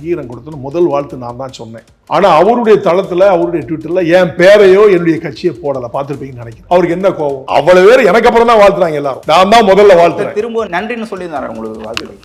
அங்கீகாரம் கொடுத்தோன்னு முதல் வாழ்த்து நான் தான் சொன்னேன். ஆனா அவருடைய தளத்துல அவருடைய ட்விட்டர்ல என் பேரையோ என்னுடைய கட்சியை போடல. பார்த்துருப்பீங்கன்னு நினைக்கிறேன். அவருக்கு என்ன கோவம்? அவ்வளவு பேர் எனக்கு அப்புறம் தான் வாழ்த்துறாங்க எல்லாரும். நான் தான் முதல்ல வாழ்த்துறேன். திரும்ப நன்றின்னு சொல்லியிருந்தாரு உங்களுக்கு வாழ்த்துக்கள்.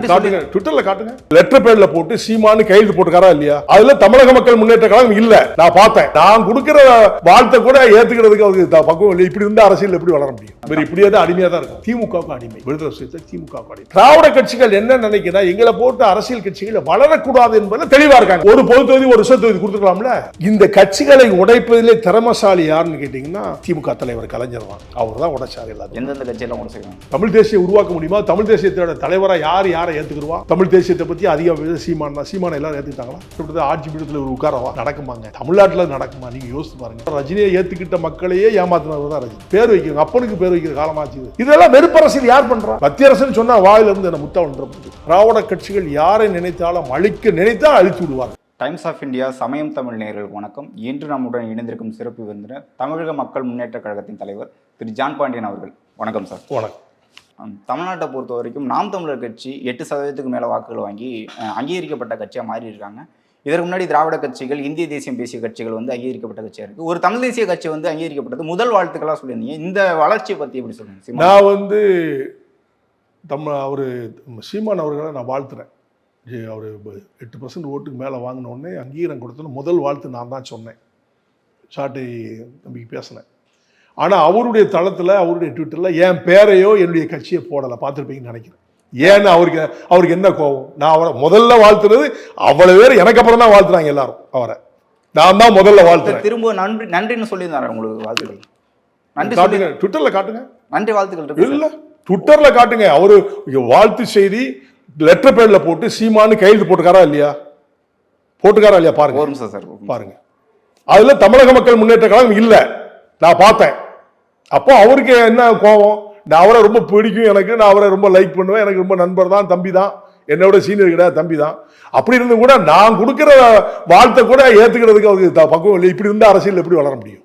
காட்டுங்க. ட்விட்டர்ல காட்டுங்க. லெட்டர் பேர்ல போட்டு சீமானு கையெழுத்து போட்டுக்காரா இல்லையா? அதுல தமிழக மக்கள் முன்னேற்ற கழகம் இல்ல. நான் பார்த்தேன். நான் கொடுக்கிற வாழ்த்தை கூட ஏத்துக்கிறதுக்கு அவருக்கு த- பக்குவம் இல்லை. இப்படி இருந்தா அரசியல் எப்படி வளர முடியும்? இவர் இப்படியே தான் அடிமையா தான் இருக்கும். திமுகவுக்கு அடிமை. விடுதலை சிறுத்தை திமுக அடிமை. திராவிட கட்சிகள் என்ன நினைக்கிறா எங்களை போட்டு அரசியல் கட்சிகள் வளரக்கூடாது என்பதுல தெளிவா இருக்காங்க. ஒரு பொது தொகுதி ஒரு ரிசர்வ் தொகுதி கொடுத்துக்கலாம்ல இந்த கட்சிகளை உடைப்பதிலே திறமசாலி யாருன்னு கேட்டீங்கன்னா திமுக தலைவர் கலைஞர் தான். அவர் தான் உடைச்சார் எல்லாத்தையும். எந்தெந்த கட்சியெல்லாம் கூட செய்வாங்க தமிழ் தேசியம் உருவாக்க முடியுமா? தமிழ் தேசியத்தோட தலைவரா யார் யாரை ஏத்துக்கிடுவா? தமிழ் தேசியத்தை பத்தி அதிக பேர் சீமான் தான் சீமான் எல்லாரும் ஏத்துக்கிட்டாங்களா? இப்படி ஆட்சி பீடத்தில் ஒரு உட்காரவா? நடக்குமாங்க. தமிழ்நாட்டுல நடக்குமா? நீங்க யோசிச்சு பாருங்க. ரஜினியை ஏத்துக்கிட்ட மக்களையே ஏமாத்தினவர் தான் ரஜினி. பேர் வைக்கிறோம் அப்பனுக்கு பேர் வைக்கிற காலமாச்சு இது. இதெல்லாம் வெறுப்பரசியல் யார் பண்றா? மத்திய அரசுன்னு சொன்னா வாயில இருந்து என்ன முத்தா ஒன்று திராவிட கட்சிகள் யாரை நினைத்தாலும் அழிக்க நினைத்தா அழித்து விடுவார்கள். டைம்ஸ் ஆஃப் இந்தியா சமயம் தமிழ் நேயர்களுக்கு வணக்கம். இன்று நம்முடன் இணைந்திருக்கும் சிறப்பு விருந்தினர் தமிழக மக்கள் முன்னேற்ற கழகத்தின் தலைவர் திரு ஜான் பாண்டியன் அவர்கள். வணக்கம் சார். வணக்கம். தமிழ்நாட்டை பொறுத்த வரைக்கும் நாம் தமிழர் கட்சி எட்டு சதவீதத்துக்கு மேலே வாக்குகள் வாங்கி அங்கீகரிக்கப்பட்ட கட்சியாக மாறி இருக்காங்க. இதற்கு முன்னாடி திராவிட கட்சிகள் இந்திய தேசியம் பேசிய கட்சிகள் வந்து அங்கீகரிக்கப்பட்ட கட்சியாக இருக்குது ஒரு தமிழ் தேசிய கட்சி வந்து அங்கீகரிக்கப்பட்டது முதல் வாழ்த்துக்களாக சொல்லியிருந்தீங்க. இந்த வளர்ச்சியை பற்றி எப்படி சொல்லுங்க நான் வந்து தம் அவர் சீமான் அவர்களை நான் வாழ்த்துறேன். அவர் எட்டு பர்சன்ட் ஓட்டுக்கு மேலே வாங்கினோடனே அங்கீகாரம் கொடுத்தோன்னு முதல் வாழ்த்து நான் தான் சொன்னேன். சாட்டை தம்பிக்கு பேசினேன். ஆனால் அவருடைய தளத்தில் அவருடைய ட்விட்டரில் என் பேரையோ என்னுடைய கட்சியை போடலை பார்த்துருப்பீங்கன்னு நினைக்கிறேன். ஏன்னு அவருக்கு அவருக்கு என்ன கோவம் நான் அவரை முதல்ல வாழ்த்துறது அவ்வளவு பேர் எனக்கு அப்புறம் தான் வாழ்த்துறாங்க எல்லாரும் அவரை. நான் தான் முதல்ல வாழ்த்துறேன். திரும்ப நன்றி நன்றின்னு சொல்லியிருந்தாரு உங்களுக்கு வாழ்த்துக்கள்? நன்றி காட்டுங்க ட்விட்டரில் காட்டுங்க. நன்றி வாழ்த்துக்கள் இல்ல ட்விட்டர்ல காட்டுங்க. அவரு வாழ்த்து செய்தி லெட்டர் பேர்ல போட்டு சீமானு கையெழுத்து போட்டுக்காரா இல்லையா? போட்டுக்காரா இல்லையா? பாருங்க. ஒரு நிமிஷம் சார் பாருங்க. அதுல தமிழக மக்கள் முன்னேற்ற கழகம் இல்ல. நான் பார்த்தேன். அப்போ அவருக்கு என்ன கோபம்? நான் அவரை ரொம்ப பிடிக்கும் எனக்கு. நான் அவரை ரொம்ப லைக் பண்ணுவேன். எனக்கு ரொம்ப நண்பர் தான் தம்பி தான். என்னோட சீனியர் கிடையாது தம்பி தான். அப்படி இருந்து கூட நான் கொடுக்கிற வாழ்த்தை கூட ஏத்துக்கிறதுக்கு அவருக்கு பக்குவம் இல்லை. இப்படி இருந்தா அரசியல் எப்படி வளர முடியும்?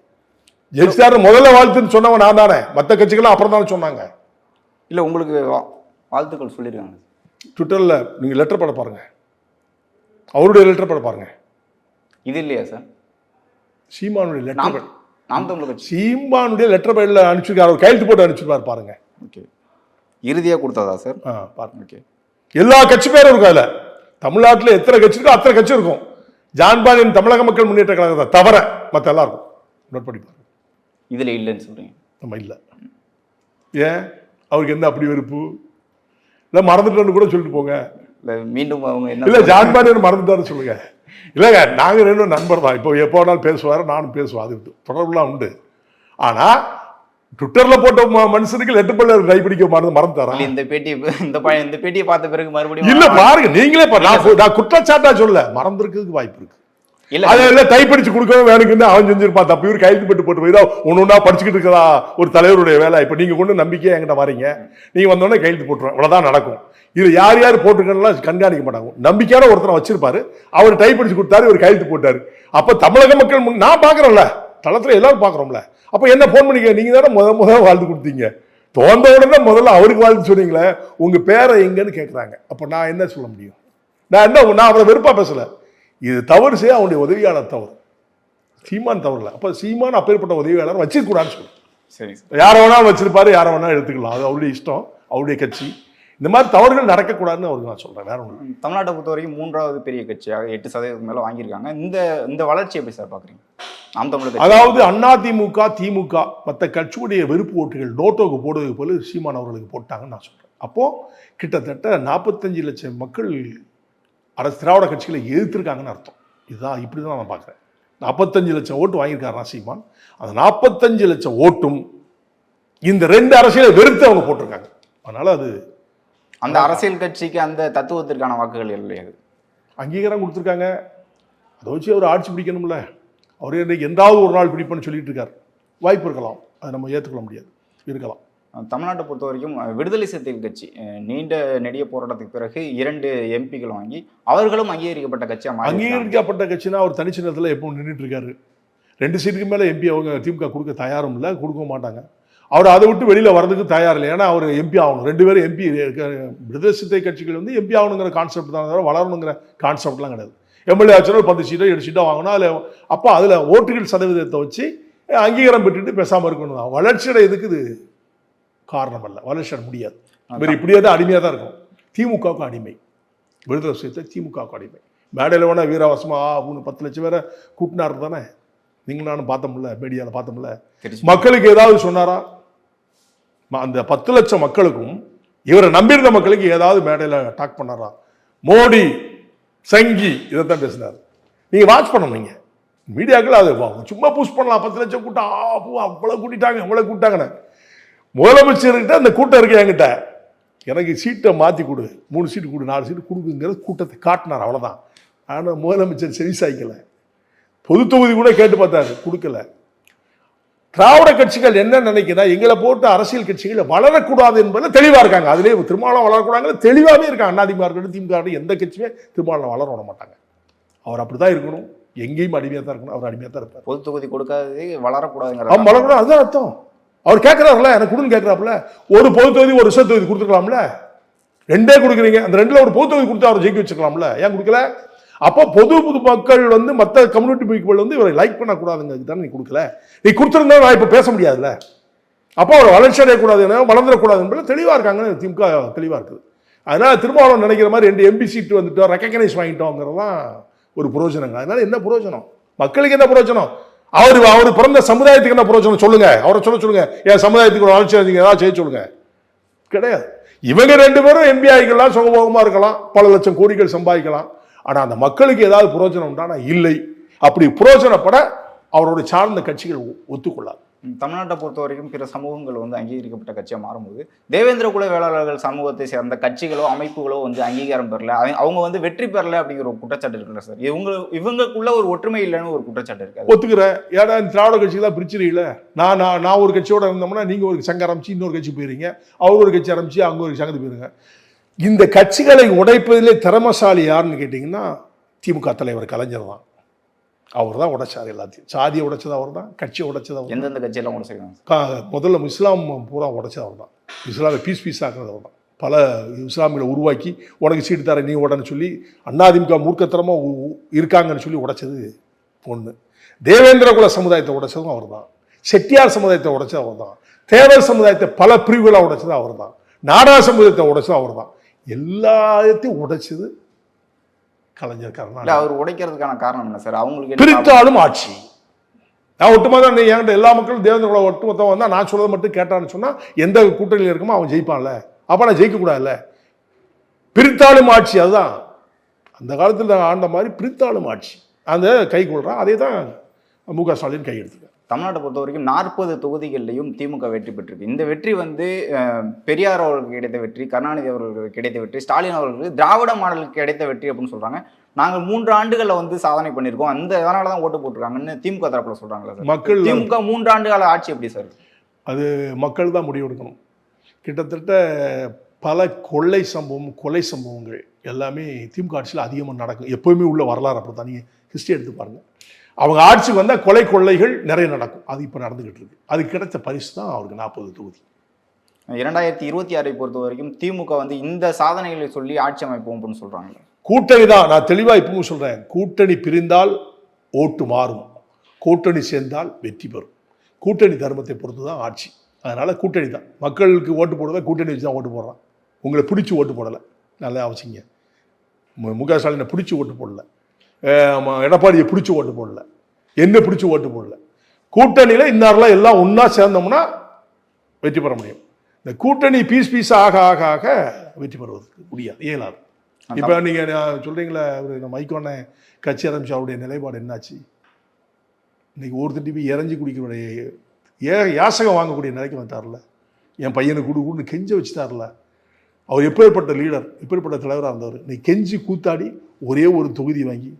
ஜெயிச்சிட்டாரு முதல்ல வாழ்த்துன்னு சொன்னவன் நான் தானே. மற்ற கட்சிகள்லாம் அப்புறம் தானே சொன்னாங்க. இல்லை உங்களுக்கு வாழ்த்துக்கள் சொல்லியிருக்காங்க ட்விட்டரில் நீங்கள் லெட்டர் பட பாருங்க. அவருடைய லெட்டர் பட பாருங்க. இது இல்லையா சார் சீமானுடைய லெட்டர் நாம் தமிழர் கட்சி. சீமானுடைய லெட்டர் பேடில் அனுப்பிச்சிருக்காரு. அவர் கையெழுத்து போட்டு அனுப்பிச்சிருப்பார் பாருங்க. ஓகே. இறுதியாக கொடுத்ததா சார் ஆ பாருங்க. ஓகே. எல்லா கட்சி பேரும் இருக்கும் அதில். தமிழ்நாட்டில் எத்தனை கட்சி இருக்கோ அத்தனை கட்சி இருக்கும். ஜான்பாலின் தமிழக மக்கள் முன்னேற்ற கழகத்தை தவிர மற்ற எல்லாம் இருக்கும். நோட் பண்ணி பாருங்க. இதில் இல்லைன்னு சொல்றீங்க. நம்ம இல்லை. ஏன்? அவருக்கு என்ன அப்படி வெறுப்பு? இல்லை மறந்துட்டோன்னு கூட சொல்லிட்டு போங்க. இல்லை மீண்டும் அவங்க என்ன இல்ல ஜான் பாண்டியன் மறந்துட்டாரு சொல்லுங்க. இல்லைங்க நாங்க ரெண்டும் நண்பர் தான். இப்போ எப்போ வேணாலும் பேசுவாரு நானும் பேசுவேன். அது தொடர்புலாம் உண்டு. ஆனா ட்விட்டர்ல போட்ட மனுஷனுக்கு லெட்டர் பண்ண கைப்பிடிக்க மறந்து மறந்துட்டாரா? இல்ல, இந்த பேட்டி இந்த ப- இந்த பேட்டியை பார்த்த பிறகு மறுபடியும் இல்ல பாருங்க நீங்களே நான் நான் குற்றச்சாட்டா சொல்ல மறந்துருக்கிறதுக்கு வாய்ப்பு இருக்கு. இல்ல. அதை எல்லாம் டைப்படிச்சு கொடுக்கவும் வேணுக்குன்னு அவன் செஞ்சிருப்பான் தப்பு. இவர் கையெழுத்து போட்டு போட்டு போயிடா ஒன்று ஒன்றா படிச்சுக்கிட்டு இருக்கா ஒரு தலைவருடைய வேலை. இப்போ நீங்க கொண்டு நம்பிக்கையா என்கிட்ட வரீங்க. நீங்க வந்தோடனே கையெழுத்து போட்டுருவேன். இவ்வளவுதான் நடக்கும். இது யார் யார் போட்டிருக்கலாம் கண்காணிக்க மாட்டாங்க. நம்பிக்கையான ஒருத்தரை வச்சிருப்பாரு. அவர் டைப் அடிச்சு கொடுத்தாரு ஒரு கையெழுத்து போட்டாரு. அப்ப தமிழக மக்கள் முன் நான் பாக்குறேன்ல. தளத்துல எல்லாரும் பாக்குறோம்ல. அப்ப என்ன போன் பண்ணிக்க? நீங்க தானே முத முதல்ல வாழ்த்து கொடுத்தீங்க. தோன்ற உடனே முதல்ல அவருக்கு வாழ்த்து சொன்னீங்களே உங்க பேரை எங்கன்னு கேக்குறாங்க. அப்ப நான் என்ன சொல்ல முடியும்? நான் என்ன நான் அவரை வெறுப்பா பேசல. இது தவறு செய்ய அவனுடைய உதவியாளர் தவறு. சீமான் தவறுல அப்ப சீமான் அப்பேற்பட்ட உதவியாளர் வச்சிருக்கூடாதுன்னு சொல்லு. சரி சார். யாரை வேணாலும் வச்சிருப்பாரு யாரை வேணாலும் எடுத்துக்கலாம். அது அவருடைய இஷ்டம் அவருடைய கட்சி. இந்த மாதிரி தவறுகள் நடக்கக்கூடாதுன்னு அவருக்கு நான் சொல்றேன். வேற ஒன்று தமிழ்நாட்டை பொறுத்த வரைக்கும் மூன்றாவது பெரிய கட்சியாக எட்டு சதவீதத்துக்கு மேல வாங்கியிருக்காங்க. இந்த இந்த வளர்ச்சி எப்படி சார் கட்சி. அதாவது அதிமுக திமுக மற்ற கட்சியுடைய வெறுப்பு ஓட்டுகள் நோட்டோக்கு போடுவதற்கு போல சீமான் அவர்களுக்கு போட்டாங்கன்னு நான் சொல்றேன். அப்போ கிட்டத்தட்ட நாற்பத்தஞ்சு லட்சம் மக்கள் அரசு திராவிட கட்சிகளை எதிர்த்திருக்காங்கன்னு அர்த்தம். இதுதான் இப்படி தான் நான் பார்க்குறேன். நாற்பத்தஞ்சு லட்சம் ஓட்டு வாங்கியிருக்காரா சீமான்? அந்த நாற்பத்தஞ்சு லட்சம் ஓட்டும் இந்த ரெண்டு அரசியலை வெறுத்து அவங்க போட்டிருக்காங்க. அதனால அது அந்த அரசியல் கட்சிக்கு அந்த தத்துவத்திற்கான வாக்குகள் இல்லையா அது அங்கீகாரம் கொடுத்துருக்காங்க. அதை வச்சு அவர் ஆட்சி பிடிக்கணும்ல. அவர் இன்னைக்கு எந்தாவது ஒரு நாள் பிடிப்பேன்னு சொல்லிட்டு இருக்கார். வாய்ப்பு இருக்கலாம். அதை நம்ம ஏற்றுக்கொள்ள முடியாது. இருக்கலாம். தமிழ்நாட்டை பொறுத்த வரைக்கும் விடுதலை சிறுத்தைகள் கட்சி நீண்ட நெடிய போராட்டத்துக்கு பிறகு இரண்டு எம்பிக்கள் வாங்கி அவர்களும் அங்கீகரிக்கப்பட்ட கட்சியா மாறி அங்கீகரிக்கப்பட்ட கட்சினா அவர் தனிச்சின்னத்தில் எப்போ நின்றுட்டு இருக்காரு. ரெண்டு சீட்டுக்கு மேலே எம்பி அவங்க திமுக கொடுக்க தயாரும் இல்லை கொடுக்கவும் மாட்டாங்க. அவர் அதை விட்டு வெளியில வர்றதுக்கு தயார் இல்லை. ஏன்னா அவர் எம்பி ஆகணும். ரெண்டு பேரும் எம்பி விடுதலை சிறுத்தை கட்சிகள் வந்து எம்பி ஆகணுங்கிற கான்செப்ட் தான். தவிர வளரணுங்கிற கான்செப்ட்லாம் கிடையாது. எம்எல்ஏ ஆச்சுன்னா ஒரு பத்து சீட்டோ எட்டு சீட்டோ வாங்கணும் அதில் அப்போ அதில் ஓட்டுகள் சதவீதத்தை வச்சு அங்கீகாரம் பெற்றுட்டு பேசாமல் இருக்கணும் தான். வளர்ச்சியோட இதுக்கு இது? காரணம் அல்ல. வளர்ச்சி முடியாது. இவர் இப்படியே தான் அடிமையாக தான் இருக்கும். திமுகவுக்கு அடிமை. விடுதலை சிறுத்தை திமுகவுக்கு அடிமை. மேடையில் வேணா வீரவாசமா அப்படின்னு பத்து லட்சம் பேரை கூட்டினாரு தானே? நீங்களும் நானும் பார்த்தோம்ல மீடியாவில் பார்த்தோம்ல மக்களுக்கு ஏதாவது சொன்னாரா? அந்த பத்து லட்சம் மக்களுக்கும் இவரை நம்பியிருந்த மக்களுக்கு ஏதாவது மேடையில் அட்டாக் பண்ணாரா? மோடி சங்கி இதைத்தான் பேசினார். நீங்கள் வாட்ச் பண்ணணும் நீங்க. மீடியாக்கள் அது சும்மா புஷ் பண்ணலாம். பத்து லட்சம் கூட்டம் ஆ, கூட்டிட்டாங்க அவ்வளோ கூட்டாங்கன்னு. முதலமைச்சர்கிட்ட அந்த கூட்டம் இருக்கு என்கிட்ட. எனக்கு சீட்டை மாற்றி கொடு. மூணு சீட்டு கொடு நாலு சீட்டு கொடுக்குங்கிறது கூட்டத்தை காட்டினார். அவ்வளோதான் ஆனால் முதலமைச்சர் செவிசாய்க்கல பொது தொகுதி கூட கேட்டு பார்த்தாரு. கொடுக்கல. திராவிட கட்சிகள் என்ன நினைக்குதா? எங்களை போட்டு அரசியல் கட்சிகள் வளரக்கூடாது என்பதில் தெளிவா இருக்காங்க. அதுலேயே திருமாவளம் வளரக்கூடாது தெளிவாகவே இருக்காங்க. அதிமுக இருக்கட்டும் திமுக எந்த கட்சியுமே திருமாவளம் வளர விட மாட்டாங்க. அவர் அப்படிதான் இருக்கணும். எங்கேயும் அடிமையாக தான் இருக்கணும். அவர் அடிமையாக தான் இருப்பார். பொது தொகுதி கொடுக்காதது வளரக்கூடாதுங்கிற அவன் வளரக்கூடாது. அதுதான் அர்த்தம். அவர் கேட்கிறாருல எனக்கு கொடுன்னு கேட்கிறாப்புல ஒரு பொது தொகுதி ஒரு ரிசர்வ் தொகுதி கொடுத்துக்கலாம்ல ரெண்டே கொடுக்குறீங்க. அந்த ரெண்டுல ஒரு பொது தொகுதி கொடுத்து அவர் ஜெயிக்க வச்சுக்கலாம்ல? ஏன் கொடுக்கல? அப்போ பொது பொது மக்கள் வந்து மற்ற கம்யூனிட்டி பீப்புள் வந்து இவரை லைக் பண்ணக்கூடாதுங்க. தானே நீ கொடுக்கல. நீ கொடுத்துருந்தா நான் இப்போ பேச முடியாதுல்ல. அப்போ அவர் வளர்ச்சி அடையக்கூடாது வளர்ந்துடக்கூடாது என்பது தெளிவாக இருக்காங்க திமுக தெளிவாக இருக்குது. அதனால் திருமாவளவன் நினைக்கிற மாதிரி ரெண்டு எம்பி சீட் வந்துட்டோம் ரெக்கக்னைஸ் வாங்கிட்டோங்கிறது தான் ஒரு புரோஜனங்க. அதனால் என்ன புரோஜனம்? மக்களுக்கு என்ன புரோஜனம்? அவர் அவர் பிறந்த சமுதாயத்துக்கு என்ன புரோஜனம்? சொல்லுங்க. அவரை சொல்ல சொல்லுங்க. என் சமுதாயத்துக்கு ஒரு வளர்ச்சி அடைஞ்சிங்க. ஏதாவது செய்ய சொல்லுங்க. கிடையாது. இவங்க ரெண்டு பேரும் எம்பி ஆகிக்கலாம் இருக்கலாம். பல லட்சம் கோடிகள் சம்பாதிக்கலாம். ஆனா அந்த மக்களுக்கு ஏதாவது புரோஜனம் உண்டானா இல்லை. அப்படி புரோஜனப்பட அவரோட சார்ந்த கட்சிகள் ஒத்துக்கொள்ளாது. தமிழ்நாட்டை பொறுத்த வரைக்கும் பிற சமூகங்கள் வந்து அங்கீகரிக்கப்பட்ட கட்சியாக மாறும்போது தேவேந்திர குல வேளாளர்கள் சமூகத்தை சேர்ந்த கட்சிகளோ அமைப்புகளோ வந்து அங்கீகாரம் பெறல. அவங்க- அவங்க வந்து வெற்றி பெறல அப்படிங்கிற ஒரு குற்றச்சாட்டு இருக்குல்ல சார்? இவங்க இவங்களுக்குள்ள ஒரு ஒற்றுமை இல்லைன்னு ஒரு குற்றச்சாட்டு இருக்காது ஒத்துக்கிறேன் இந்த திராவிட கட்சிகளாக பிரிச்சிருக்கீங்கள நான் நான் நான் ஒரு கட்சியோட இருந்தோம்னா நீங்க ஒரு சங்கம் ஆரம்பிச்சு இன்னொரு கட்சி போயிருங்க. அவர் ஒரு கட்சி ஆரம்பிச்சு அங்க ஒரு சங்கத்து போயிருங்க. இந்த கட்சிகளை உடைப்பதிலே திறமசாலி யாருன்னு கேட்டிங்கன்னா திமுக தலைவர் கலைஞர் தான். அவர் தான் உடைச்சார் எல்லாத்தையும். சாதியை உடைச்சது அவர் தான் கட்சியை உடைச்சது அவர் எந்தெந்த கட்சியெல்லாம் கூட செய்வாங்க கா- முதல்ல இஸ்லாம் பூரா உடைச்சது அவர் தான். இஸ்லாமை பீஸ் பீஸ் ஆக்குறது அவர் தான். பல இஸ்லாமிகளை உருவாக்கி உனக்கு சீட்டு தர நீ உடனே சொல்லி அதிமுக மூர்க்கத்தனமாக இருக்காங்கன்னு சொல்லி உடைச்சது பொண்ணு. தேவேந்திர குல சமுதாயத்தை உடைச்சதும் அவர் தான். செட்டியார் சமுதாயத்தை உடைச்சது அவர் தான். தேவர் சமுதாயத்தை பல பிரிவுகளாக உடைச்சது அவர் தான். நாடா சமுதாயத்தை உடைச்சது அவர் தான். எல்லாத்தையும் உடைச்சது கலைஞர் கருணாநிதி. அவர் உடைக்கிறதுக்கான காரணம் என்ன சார்? அவங்களுக்கு பிரித்தாலும் ஆட்சி. நான் ஒட்டுமொத்தம் நீ என்கிட்ட எல்லா மக்களும் தேவேந்திர குல ஒட்டுமொத்தம் வந்தா நான் சொல்றதை மட்டும் கேட்டான்னு சொன்னா எந்த கூட்டணியில் இருக்குமோ அவன் ஜெயிப்பான்ல. அப்ப நான் ஜெயிக்க கூடாதுல்ல பிரித்தாளும் ஆட்சி அதுதான். அந்த காலத்தில் ஆண்ட மாதிரி பிரித்தாளும் ஆட்சி. அந்த கை கொள்றான் அதே தான் மு க ஸ்டாலின் கை எடுத்துக்க தமிழ்நாட்டை பொறுத்த வரைக்கும் நாற்பது தொகுதிகளிலையும் திமுக வெற்றி பெற்றிருக்கு. இந்த வெற்றி வந்து பெரியார் அவர்களுக்கு கிடைத்த வெற்றி கருணாநிதி அவர்களுக்கு கிடைத்த வெற்றி ஸ்டாலின் அவர்களுக்கு திராவிட மாடலுக்கு கிடைத்த வெற்றி அப்படின்னு சொல்றாங்க. நாங்கள் மூன்று ஆண்டுகளில் வந்து சாதனை பண்ணியிருக்கோம். அந்த அதனால தான் ஓட்டு போட்டிருக்காங்கன்னு திமுக தரப்புல சொல்றாங்களா சார். மக்கள் திமுக மூன்று ஆண்டு கால ஆட்சி எப்படி சார்? அது மக்கள் தான் முடிவெடுக்கணும் கிட்டத்தட்ட பல கொள்ளை சம்பவம் கொலை சம்பவங்கள் எல்லாமே திமுக ஆட்சியில் அதிகமாக நடக்கும். எப்போவுமே உள்ள வரலாறு அப்படி தான் நீங்கள் ஹிஸ்ட்ரி எடுத்து பாருங்க. அவங்க ஆட்சிக்கு வந்தால் கொலை கொள்ளைகள் நிறைய நடக்கும். அது இப்போ நடந்துகிட்டு இருக்கு. அதுக்கு கிடைச்ச பரிசு தான் அவருக்கு நாற்பது தொகுதி. இரண்டாயிரத்தி இருபத்தி ஆறை பொறுத்த வரைக்கும் திமுக வந்து இந்த சாதனைகளை சொல்லி ஆட்சி அமைப்போம் அப்படின்னு சொல்றாங்க. கூட்டணி தான். நான் தெளிவாக இப்பவும் சொல்கிறேன் கூட்டணி பிரிந்தால் ஓட்டு மாறும். கூட்டணி சேர்ந்தால் வெற்றி பெறும். கூட்டணி தர்மத்தை பொறுத்து தான் ஆட்சி. அதனால் கூட்டணி தான். மக்களுக்கு ஓட்டு போடுறத கூட்டணி வச்சு தான் ஓட்டு போடுறான். உங்களை பிடிச்சி ஓட்டு போடலை. நல்லா அவசியங்க மு க ஸ்டாலினை பிடிச்சி ஓட்டு போடல. எடப்பாடியை பிடிச்சி ஓட்டு போடல. என்ன பிடிச்சி ஓட்டு போடல. கூட்டணியில் இன்னாரெல்லாம் எல்லாம் ஒன்றா சேர்ந்தோம்னா வெற்றி பெற முடியும். இந்த கூட்டணி பீஸ் பீஸ் ஆக ஆக ஆக வெற்றி பெறுவதற்கு முடியாது. இயலாது. இப்போ நீங்கள் சொல்கிறீங்களே அவர் நம்ம மைக்கோனை கட்சி ஆரம்பிச்சு அவருடைய நிலைப்பாடு என்னாச்சு? இன்னைக்கு ஒருத்தர் போய் இறஞ்சி குடிக்கிறவருடைய ஏ யாசகம் வாங்கக்கூடிய நிலைக்கு வந்துட்டார்ல. என் பையனுக்கு குடு குடுன்னு கெஞ்ச வச்சுட்டார்ல. அவர் எப்பேற்பட்ட லீடர் எப்பேற்பட்ட தலைவராக இருந்தவர் இன்னைக்கு கெஞ்சி கூத்தாடி ஒரே ஒரு தொகுதி வாங்கி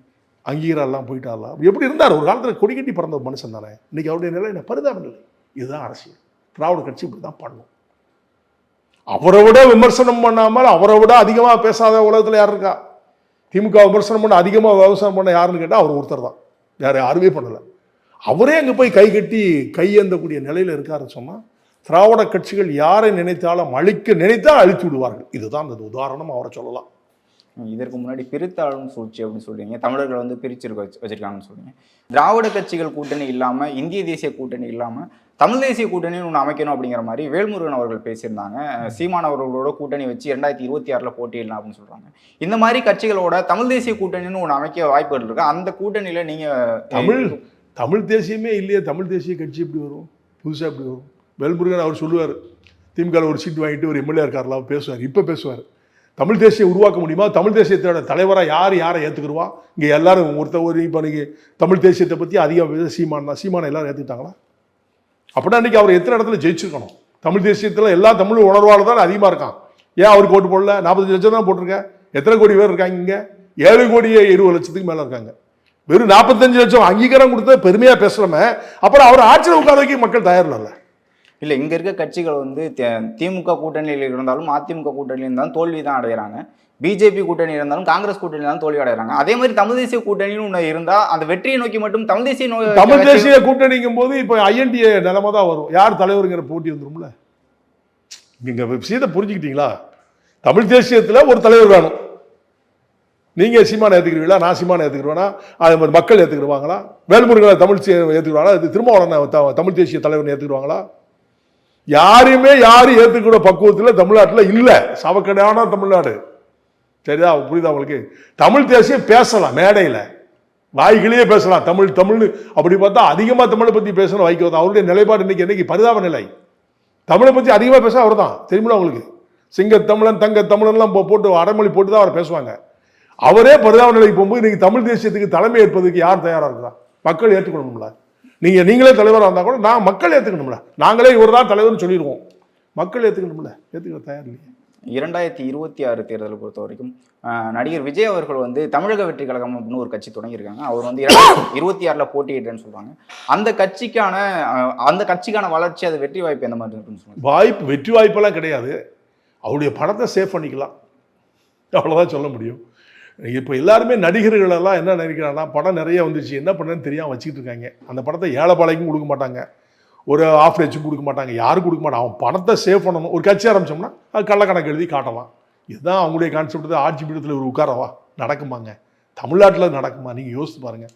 அங்கீகாரம்லாம் போயிட்டாலாம். எப்படி இருந்தார் ஒரு காலத்தில் கொடி கட்டி பிறந்த ஒரு மனுஷன் தானே. இன்றைக்கி அவருடைய நிலை என்ன? பரிதாப நிலை. இதுதான் அரசியல். திராவிட கட்சி இப்படி தான் பண்ணும் அவரை விட விமர்சனம் பண்ணாமல் அவரை விட அதிகமாக பேசாத உலகத்தில் யார் இருக்கா? திமுக விமர்சனம் பண்ண அதிகமாக விமர்சனம் பண்ண யாருன்னு கேட்டால் அவர் ஒருத்தர் தான். வேறு யாருமே பண்ணலை. அவரே அங்கே போய் கை கட்டி கையேந்தக்கூடிய நிலையில் இருக்காருன்னு சொன்னால் திராவிட கட்சிகள் யாரை நினைத்தாலும் அழிக்க நினைத்தால் அழித்து விடுவார்கள். இதுதான் அந்த உதாரணம். அவரை சொல்லலாம். இதற்கு முன்னாடி பிரித்தாளும் சூழ்ச்சி அப்படின்னு சொல்றீங்க. தமிழர்கள் வந்து பிரிச்சிருக்க வச்சு வச்சிருக்காங்கன்னு சொல்றீங்க. திராவிட கட்சிகள் கூட்டணி இல்லாம இந்திய தேசிய கூட்டணி இல்லாம தமிழ் தேசிய கூட்டணின்னு ஒன்று அமைக்கணும் அப்படிங்கிற மாதிரி வேல்முருகன் அவர்கள் பேசியிருந்தாங்க. சீமான் அவர்களோட கூட்டணி வச்சு ரெண்டாயிரத்தி இருபத்தி ஆறுல போட்டியிடலாம் அப்படின்னு சொல்றாங்க. இந்த மாதிரி கட்சிகளோட தமிழ் தேசிய கூட்டணின்னு ஒன்று அமைக்க வாய்ப்புகள் இருக்கு. அந்த கூட்டணியில நீங்க தமிழ் தமிழ் தேசியமே இல்லையே. தமிழ் தேசிய கட்சி எப்படி வரும்? புதுசாக எப்படி வரும்? வேல்முருகன் அவர் சொல்லுவார் திமுக ஒரு சீட் வாங்கிட்டு ஒரு எம்எல்ஏ இருக்கார்ல அவர் பேசுவார் இப்போ பேசுவார். தமிழ் தேசியம் உருவாக்க முடியுமா? தமிழ் தேசியத்தோட தலைவராக யார் யாரை ஏற்றுக்குருவா இங்கே எல்லாரும் ஒருத்த ஒரு இப்போ நீங்கள் தமிழ் தேசியத்தை பற்றி அதிகம் பேச சீமான் தான் சீமானை எல்லாரும் ஏற்றுக்கிட்டாங்களா அப்படின்னா இன்றைக்கி அவர் எத்தனை இடத்துல ஜெயிச்சிருக்கணும்? தமிழ் தேசியத்தில் எல்லா தமிழ் உணர்வாளர் தான் அதிகமாக இருக்கான். ஏன் அவருக்கு ஓட்டு போடல? நாற்பத்தஞ்சு லட்சம் தான் போட்டிருக்கேன் எத்தனை கோடி பேர் இருக்காங்க இங்கே? ஏழு கோடியே இருபது லட்சத்துக்கு மேலே இருக்காங்க. வெறும் நாற்பத்தஞ்சு லட்சம் அங்கீகாரம் கொடுத்த பெருமையாக பேசுகிறோமே அப்புறம் அவர் ஆட்சியில் உட்கார வைக்க மக்கள் தயார் இல்ல இங்க இருக்க கட்சிகள் வந்து தி- திமுக கூட்டணியில் இருந்தாலும் அதிமுக கூட்டணியில் இருந்தாலும் தோல்வி தான் அடைகிறாங்க பிஜேபி கூட்டணி இருந்தாலும் காங்கிரஸ் கூட்டணி இருந்தாலும் தோல்வி அடைகிறாங்க அதே மாதிரி தமிழ் தேசிய கூட்டணின்னு ஒன்று இருந்தா அந்த வெற்றியை நோக்கி மட்டும் தமிழ் தேசிய நோ- தமிழ் தேசிய கூட்டணிங்கும் போது இப்போ ஐஎன்டிஏ நிலைமை தான் வரும். யார் தலைவருங்கிற போட்டி வந்துரும்ல? நீங்க விஷயத்தை புரிஞ்சுக்கிட்டீங்களா? தமிழ் தேசியத்துல ஒரு தலைவர் வேணும். நீங்க சீமானை ஏத்துக்கிறீங்களா? நான் சீமானை ஏத்துக்கிறேனா அது மாதிரி மக்கள் ஏத்துக்கிடுவாங்களா வேல்முருகனை தமிழ் இது திருமாவளவனை த- தமிழ் தேசிய தலைவர் ஏத்துக்கிடுவாங்களா யாரையுமே யாரும் ஏற்றுக்கூட பக்குவத்தில் தமிழ்நாட்டில் இல்லை. சவக்கடையான தமிழ்நாடு. சரிதா புரியுதா உங்களுக்கு? தமிழ் தேசியம் பேசலாம் மேடையில். வாய்களையே பேசலாம். தமிழ் தமிழ்னு அப்படி பார்த்தா அதிகமாக தமிழை பற்றி பேசணும் வைக்கோ தான் அவருடைய நிலைப்பாடு இன்னைக்கு இன்னைக்கு பரிதாப நிலை. தமிழை பற்றி அதிகமாக பேச அவர் தான். தெரியுமா அவங்களுக்கு சிங்கத்தமிழன் தங்க தமிழன்லாம் போட்டு அடைமொழி போட்டு தான் அவர் பேசுவாங்க. அவரே பரிதாப நிலைக்கு போகும்போது இன்னைக்கு தமிழ் தேசியத்துக்கு தலைமை ஏற்பதற்கு யார் தயாராக இருக்கிறா மக்கள் ஏற்றுக்கணும்ல நீங்க நீங்களே தலைவராக இருந்தா கூட நான் மக்கள் ஏத்துக்கணும்ல. நாங்களே இவர் தான் தலைவர்னு சொல்லிடுவோம். மக்கள் ஏத்துக்கணும்ல. ஏத்துக்க தயார் இல்லையே. இரண்டாயிரத்தி இருபத்தி ஆறு தேர்தலை பொறுத்த வரைக்கும் நடிகர் விஜய் அவர்கள் வந்து தமிழக வெற்றி கழகம் அப்படின்னு ஒரு கட்சி தொடங்கியிருக்காங்க. அவர் வந்து இருபத்தி ஆறுல போட்டியிட்டேன்னு சொல்றாங்க. அந்த கட்சிக்கான அந்த கட்சிக்கான வளர்ச்சி அது வெற்றி வாய்ப்பு எந்த மாதிரி இருக்குன்னு சொல்லுங்க. வாய்ப்பு வெற்றி வாய்ப்பெல்லாம் கிடையாது. அவருடைய படத்தை சேவ் பண்ணிக்கலாம். அவ்வளோதான் சொல்ல முடியும். இப்போ எல்லாருமே நடிகர்களெல்லாம் என்ன நினைக்கிறாங்கன்னா படம் நிறைய வந்துச்சு. என்ன பண்ணேன்னு தெரியாமல் வச்சுக்கிட்டு இருக்காங்க. அந்த படத்தை ஏழைப்பாளைக்கும் கொடுக்க மாட்டாங்க. ஒரு ஆஃப் ரேச்சும் கொடுக்க மாட்டாங்க. யாரும் கொடுக்க மாட்டாங்க. அவன் பணத்தை சேவ் பண்ணணும். ஒரு கட்சி ஆரம்பிச்சோம்னா அது கள்ளக்கணக்கு எழுதி காட்டலாம். இதுதான் அவங்களுடைய கான்செப்ட் தான் ஆட்சி பீடத்தில் ஒரு உட்காரவா? நடக்குமாங்க. தமிழ்நாட்டில் நடக்குமா? நீங்கள் யோசித்து பாருங்கள்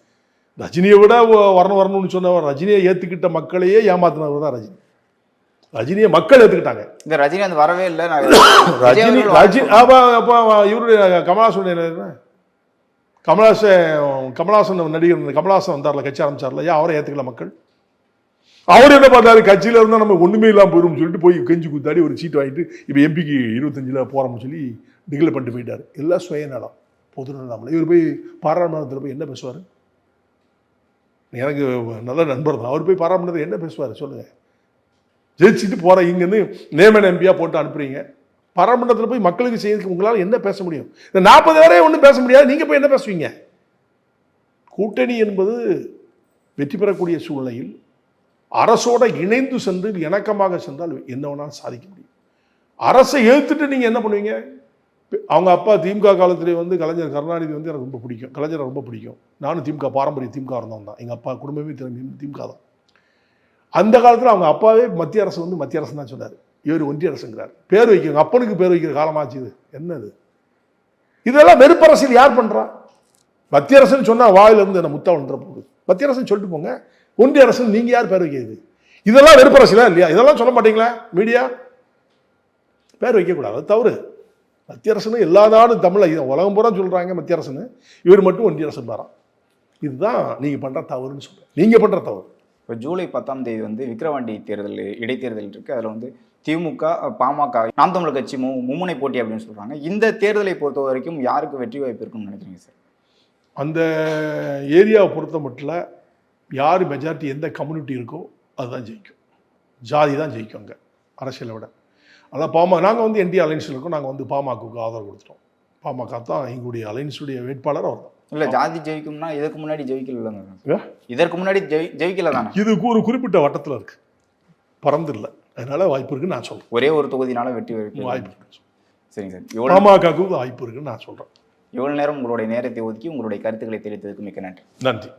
ரஜினியை விட வரணும் வரணும்னு சொன்னவர் ரஜினியை ஏற்றுக்கிட்ட மக்களையே ஏமாத்தினவர் தான் ரஜினி. ரஜினியை மக்கள் ஏற்றுக்கிட்டாங்க இந்த ரஜினிகாந்த் வரவே இல்லை ரஜினி ரஜினி அப்போ அப்போ இவருடைய கமலஹாசனுடைய என்ன? கமலஹாசன் கமலஹாசன் நடிகர் கமலஹாசன் வந்தார்ல கட்சி ஆரம்பிச்சார்ல ஏன் அவரை ஏற்றுக்கல மக்கள்? அவர் என்ன பண்ணாரு கட்சியில இருந்தா நம்ம ஒண்ணுமே இல்லாம போயிரும் சொல்லிட்டு போய் கெஞ்சி குத்தாடி ஒரு சீட் வாங்கிட்டு இப்போ எம்பிக்கு இருபத்தஞ்சில் போறோம்னு சொல்லி டிகில் பண்ணிட்டு போயிட்டாரு. எல்லாம் சுயநலம் பொது நலம் இவர் போய் பாராளுமன்றத்தில் போய் என்ன பேசுவார்? எனக்கு நல்ல நண்பர் தான். அவர் போய் பாராளுமன்றத்தில் என்ன பேசுவார்? சொல்லுங்க. ஜெயிச்சுட்டு போற இங்கேருந்து நேமன் எம்பியாக போட்டு அனுப்புறீங்க. பாராளுமன்றத்தில் போய் மக்களுக்கு செய்யறதுக்கு உங்களால் என்ன பேச முடியும்? இந்த நாற்பது பேரே ஒன்றும் பேச முடியாது. நீங்கள் போய் என்ன பேசுவீங்க? கூட்டணி என்பது வெற்றி பெறக்கூடிய சூழ்நிலையில் அரசோட இணைந்து சென்று இணக்கமாக சென்றால் என்ன வேணாலும் சாதிக்க முடியும். அரசை எழுத்துட்டு நீங்கள் என்ன பண்ணுவீங்க? அவங்க அப்பா திமுக காலத்திலே வந்து கலைஞர் கருணாநிதி வந்து எனக்கு ரொம்ப பிடிக்கும். கலைஞரை ரொம்ப பிடிக்கும். நானும் திமுக பாரம்பரிய திமுக இருந்தவன் தான். எங்கள் அப்பா குடும்பமே திமுக தான். அந்த காலத்தில் அவங்க அப்பாவே மத்திய அரசு வந்து மத்திய அரசு தான் சொன்னார். இவர் ஒன்றிய அரசுங்கிறார். பேர் வைக்கணும். அப்பனுக்கு பேர் வைக்கிற காலமாச்சு இது. என்னது? இதெல்லாம் வெறுப்பரசியல் யார் பண்ணுறா மத்திய அரசுன்னு சொன்னால் வாயிலிருந்து என்ன முத்தா ஒன்ற போகுது. மத்திய அரசுன்னு சொல்லிட்டு போங்க. ஒன்றிய அரசு நீங்கள் யார் பேர் வைக்கிறது? இதெல்லாம் வெறுப்பரசியலா இல்லையா? இதெல்லாம் சொல்ல மாட்டீங்களா? மீடியா? பேர் வைக்கக்கூடாது. அது தவறு. மத்திய அரசுன்னு எல்லா நாடும் தமிழ் உலகம் பூரா சொல்கிறாங்க மத்திய அரசுன்னு. இவர் மட்டும் ஒன்றிய அரசு பாரான் இதுதான் நீங்கள் பண்ணுற தவறுன்னு சொல்கிறேன் நீங்கள் பண்ணுற தவறு. இப்போ ஜூலை பத்தாம் தேதி வந்து விக்கிரவாண்டி தேர்தல் இடைத்தேர்தல் இருக்குது அதில் வந்து திமுக பாமக நாம் தமிழர் கட்சி மு மும்முனை போட்டி அப்படின்னு சொல்கிறாங்க இந்த தேர்தலை பொறுத்த வரைக்கும் யாருக்கு வெற்றி வாய்ப்பு இருக்குன்னு நினைக்கிறீங்க சார்? அந்த ஏரியாவை பொறுத்த மட்டும் யார் மெஜாரிட்டி எந்த கம்யூனிட்டி இருக்கோ அதுதான் ஜெயிக்கும். ஜாதி தான் ஜெயிக்கும் அங்கே அரசியலை விட. அதான் பாமக நாங்கள் வந்து என்டி அலைன்ஸில் இருக்கோம். நாங்கள் வந்து பாமகவுக்கு ஆதரவு கொடுத்துட்டோம். பாமக தான் எங்களுடைய அலைன்ஸுடைய வேட்பாளர் அவர் தான். இல்ல ஜாதி ஜெயிக்கும்னா இதற்கு முன்னாடி ஜெயிக்கல? இதற்கு முன்னாடி ஜெயி ஜெயிக்கல தானே? இது ஒரு குறிப்பிட்ட வட்டத்தில் இருக்கு. பறந்து இல்லை அதனால வாய்ப்பு இருக்குன்னு நான் சொல்றேன். ஒரே ஒரு தொகுதினால வெற்றி வாய்ப்பு வாய்ப்பு சொல்றேன். சரிங்க சார். பாமகவுக்கு வாய்ப்பு இருக்குன்னு நான் சொல்றேன். எவ்வளவு நேரம் உங்களுடைய நேரத்தை ஒதுக்கி உங்களுடைய கருத்துக்களை தெரிவித்ததுக்கு மிக்க நன்றி. நன்றி.